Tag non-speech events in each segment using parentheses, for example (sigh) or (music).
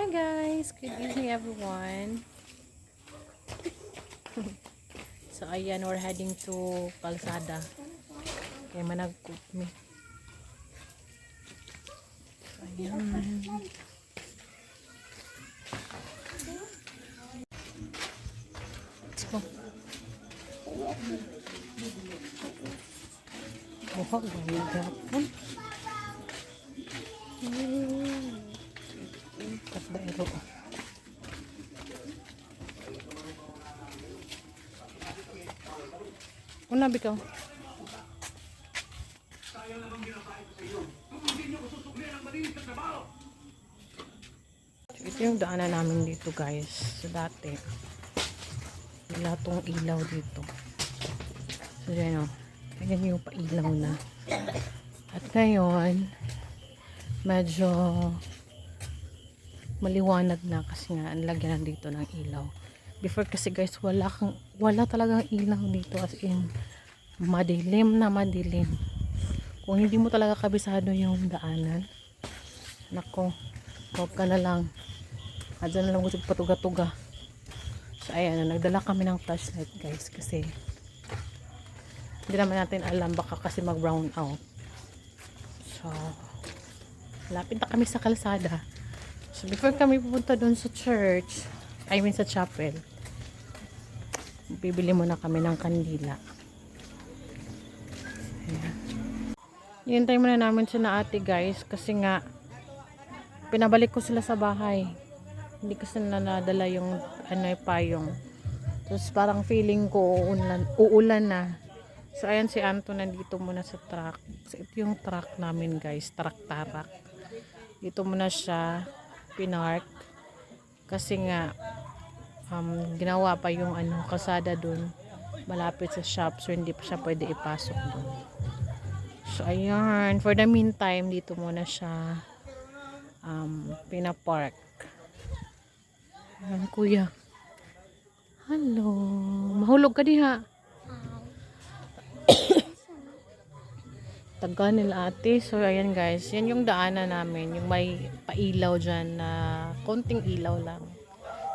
Hi guys! Good evening everyone! (laughs) so ayan, we're heading to Kalsada. Kaya managcook me. So ayan. Let's go. Buhok, gawin gapon. Katdairo. Una bitaw. Ito yung daanan namin dito guys. So dati, wala tong ilaw dito. So yan o. Ayan yung pailaw na. At ngayon, medyo maliwanag na kasi nga ang lagyan dito ng ilaw. Before kasi guys, wala kang wala talagang ilaw dito as in madilim na madilim. Kung hindi mo talaga kabisado yung daanan, nako, huwag ka na lang. Adyan na lang gusto patuga-tuga. So ayan, nagdala kami ng flashlight guys kasi hindi naman natin alam baka kasi mag brown out. So, lapit na kami sa kalsada. So, before kami pupunta doon sa church, I mean sa chapel, bibili muna kami ng kandila. Ayan. Hintay muna namin siya na ate guys, kasi nga, pinabalik ko sila sa bahay. Hindi ko sila nadala yung ano, payong. Tapos parang feeling ko uulan, uulan na. So, ayan si Anto nandito muna sa truck. So, ito yung truck namin guys, truck tarak. Dito muna siya pinark. Kasi nga, um, ginawa pa yung ano, kasada dun. Malapit sa shop. So, hindi pa siya pwede ipasok dun. So, ayan. For the meantime, dito muna siya um, pinapark. Ayan, kuya. Hello. Mahulog ka diha. Taga nila ate. So, ayan guys. Yan yung daanan namin. Yung may pailaw dyan na konting ilaw lang.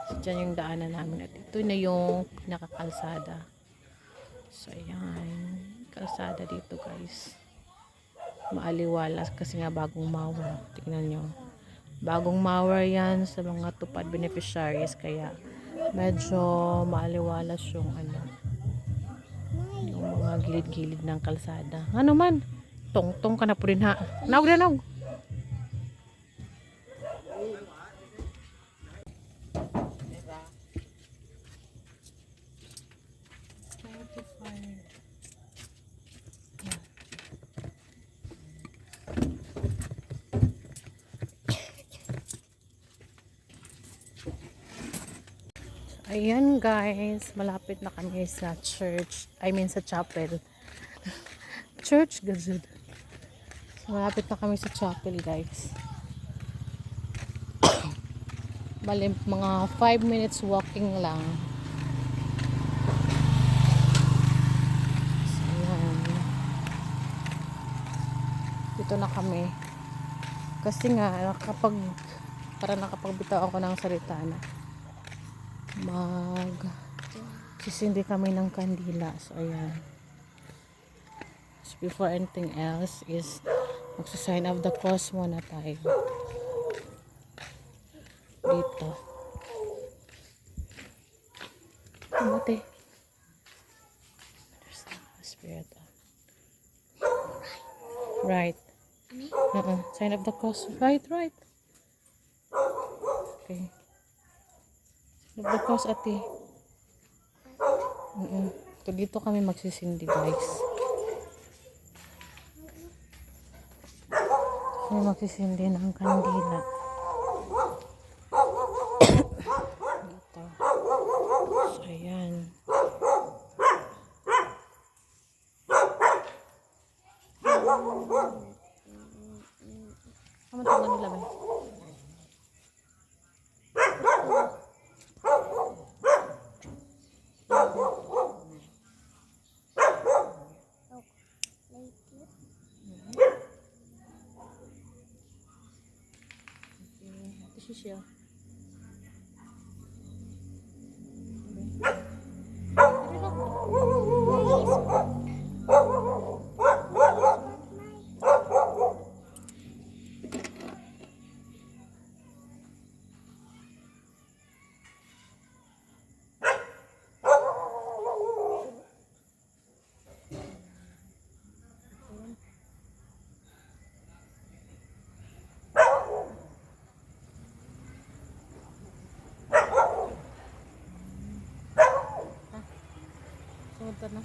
So, dyan yung daanan namin. At ito na yung pinakakalsada. So, ayan. Kalsada dito guys. Maaliwalas kasi nga bagong mower. Tingnan nyo. Bagong mower yan sa mga tupad beneficiaries. Kaya medyo maaliwalas yung ano yung mga gilid-gilid ng kalsada. Ano man? Tong-tong ka na po rin ha. Naog na naog. Ayan guys, malapit na kami sa church. I mean sa chapel. (laughs) church, gazud. Malapit na kami sa chapel guys. (coughs) Bali, mga 5 minutes walking lang. So, ayan. Dito na kami. Kasi nga, kapag para nakapagbitaw ako ng salita na mag sisindi kami ng kandila so ayan so before anything else is magsasign of the cross muna tayo dito the spirit. Right. Uh-uh. Sign of the cross. Right, right. Okay. Nagbukas ate. Mm -mm. So, dito kami magsisindi guys. Kami magsisindi ng kandila. dito. So, ayan. Kamu tangan nila ba? Ito siya. Pumunta na.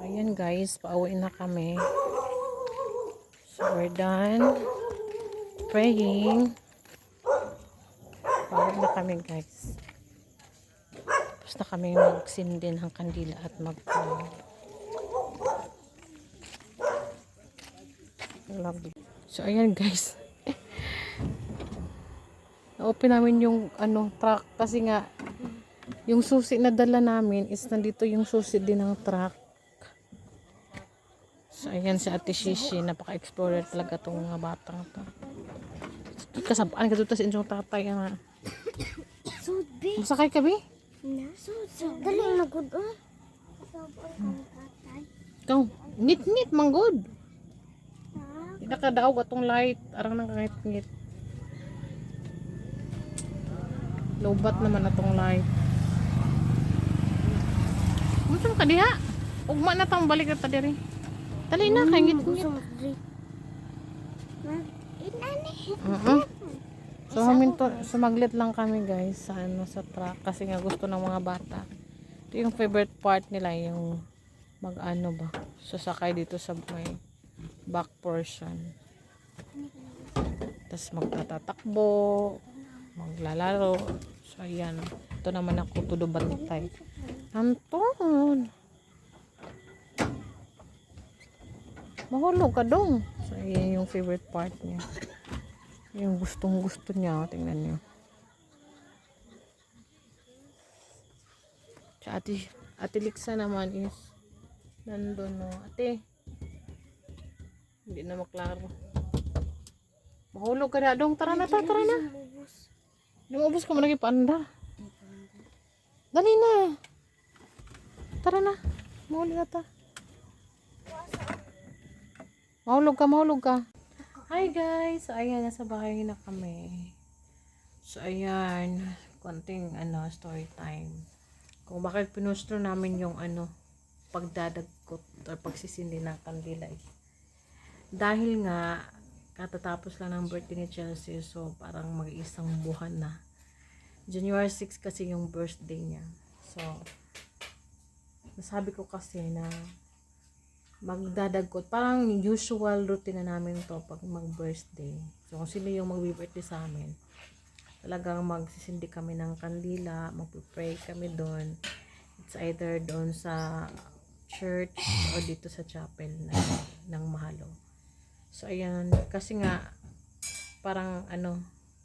Ayan guys, pauwi na kami. So, we're done praying. Pauwi na kami guys. Tapos na kami magsindi ng kandila at mag-pray. Lovely. So, ayan guys. (laughs) Na-open namin yung ano, truck kasi nga yung susi na dala namin is nandito yung susi din ng truck. So, ayan si Ate Shishi. Napaka-explorer talaga tong mga batang to. Kasabaan ka dito sa inyong tatay. Ano. Sud, be. Masakay ka, Bi? Na? Sud, sud. Dali na gud, oh. Ikaw, ngit-ngit, manggod. Ah, nakadaog atong light. Arang nang kangit-ngit. Lobat naman atong light. Musa ka diha? Ugma na tang balik na ta diri. Dali na, kay ngit-ngit. Uh-uh. So, huminto, sumaglit lang kami guys sa ano sa truck kasi nga gusto ng mga bata. Ito yung favorite part nila yung mag-ano ba, sasakay dito sa may back portion. Tapos magtatatakbo, maglalaro. So, ayan. Ito naman ako tudubantay. Anton! Mahulog ka dong. So, ayan yung favorite part niya. Yung gustong gusto niya. Tingnan niyo. Ate, ate Liksa naman is nandun no. Ate. Hindi na maklaro. Mahulog ka na dong. Tara na ta, tara na. Lumabas ka mo lagi paanda. Dali na. Tara na. Mahulog na ta. Mahulog ka, mahulog ka. Hi guys! So, ayan, nasa bahay na kami. So, ayan, konting ano, story time. Kung bakit pinustro namin yung ano, pagdadagkot or pagsisindi ng kandila. eh. Dahil nga, katatapos lang ng birthday ni Chelsea, so parang mag-isang buwan na. January 6 kasi yung birthday niya. So, nasabi ko kasi na magdadagkot. Parang usual routine na namin to pag mag-birthday. So, kung sino yung mag-birthday sa amin, talagang magsisindi kami ng kandila, magpipray kami doon. It's either doon sa church o dito sa chapel na, ng Mahalo. So, ayan. Kasi nga, parang ano,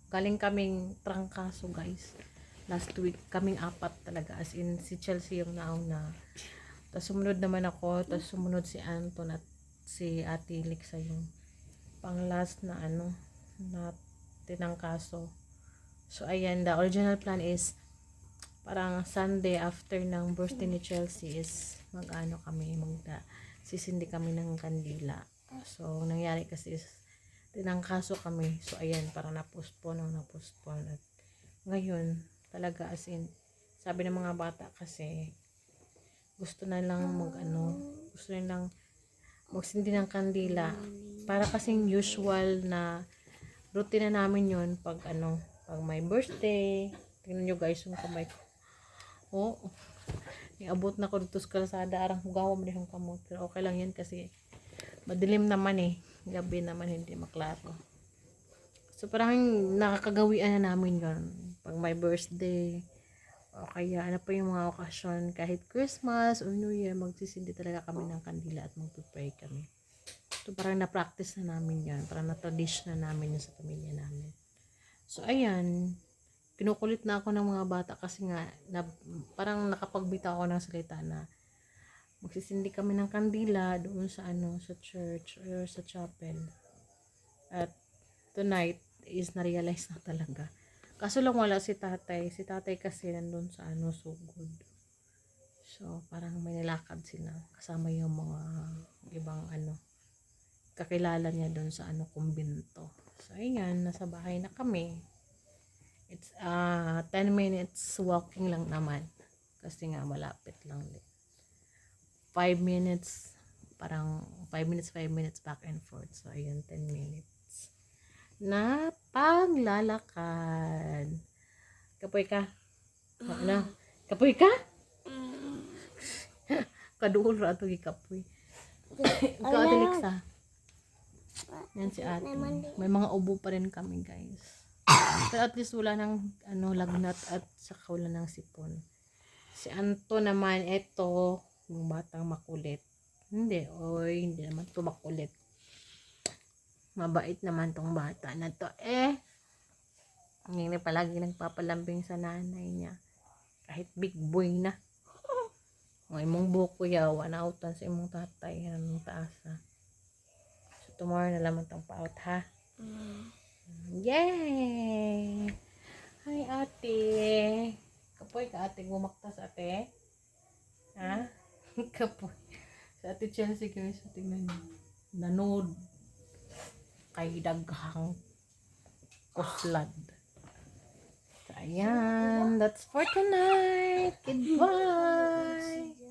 galing kaming trangkaso guys. Last week, kaming apat talaga. As in, si Chelsea yung nauna. Tapos sumunod naman ako, tapos sumunod si Anton at si Ate Lixa yung pang last na ano, na tinangkaso. So ayan, the original plan is parang Sunday after ng birthday ni Chelsea is mag-ano kami, magda sisindi kami ng kandila. So nangyari kasi is tinangkaso kami. So ayan, parang na-postpone ang na-postpone. At ngayon, talaga as in, sabi ng mga bata kasi, gusto na lang mag ano, gusto na lang magsindi ng kandila. Para kasing usual na routine na namin yon pag ano, pag may birthday. Tingnan nyo guys yung kamay ko. Oh, Iabot na ko dito sa kalsada, arang hugawa mo yung kamot. Pero okay lang yan kasi madilim naman eh. Gabi naman hindi maklaro. So parang nakakagawian na namin yun. Pag may birthday, o kaya ano pa yung mga okasyon, kahit Christmas or New Year, magsisindi talaga kami ng kandila at magpipray kami. So parang na-practice na namin yan. Parang na-tradition na namin yun sa pamilya namin. So ayan, kinukulit na ako ng mga bata kasi nga, na, parang nakapagbita ako ng salita na magsisindi kami ng kandila doon sa ano, sa church or sa chapel. At tonight is na-realize na talaga. Kaso lang wala si tatay. Si tatay kasi nandun sa ano, so good. So, parang may nilakad sila. Kasama yung mga ibang ano, kakilala niya doon sa ano, kumbinto. So, ayan, nasa bahay na kami. It's uh, 10 minutes walking lang naman. Kasi nga, malapit lang din. 5 minutes, parang 5 minutes, 5 minutes back and forth. So, ayun, 10 minutes na paglalakad. Kapoy ka? Ano? Kapoy ka? (laughs) Kaduol ra ito kapoy. (coughs) Ikaw ate Lixa. Yan si ate. May mga ubo pa rin kami guys. Pero at least wala ng ano, lagnat at saka wala ng sipon. Si Anto naman, ito, yung batang makulit. Hindi, oy, hindi naman to makulit. Mabait naman tong bata na to. Eh, hindi palagi nagpapalambing sa nanay niya. Kahit big boy na. Ang imong buko yaw, anautan sa imong tatay, anong taas ha. So, tomorrow na lamang tong paut ha. Yay! Hi ate. Kapoy ka ate, gumaktas ate. Ha? (laughs) Kapoy. Sa ate Chelsea guys, so tingnan niyo. Nanood kay daghang kuslad. So, ayan. That's for tonight. Goodbye.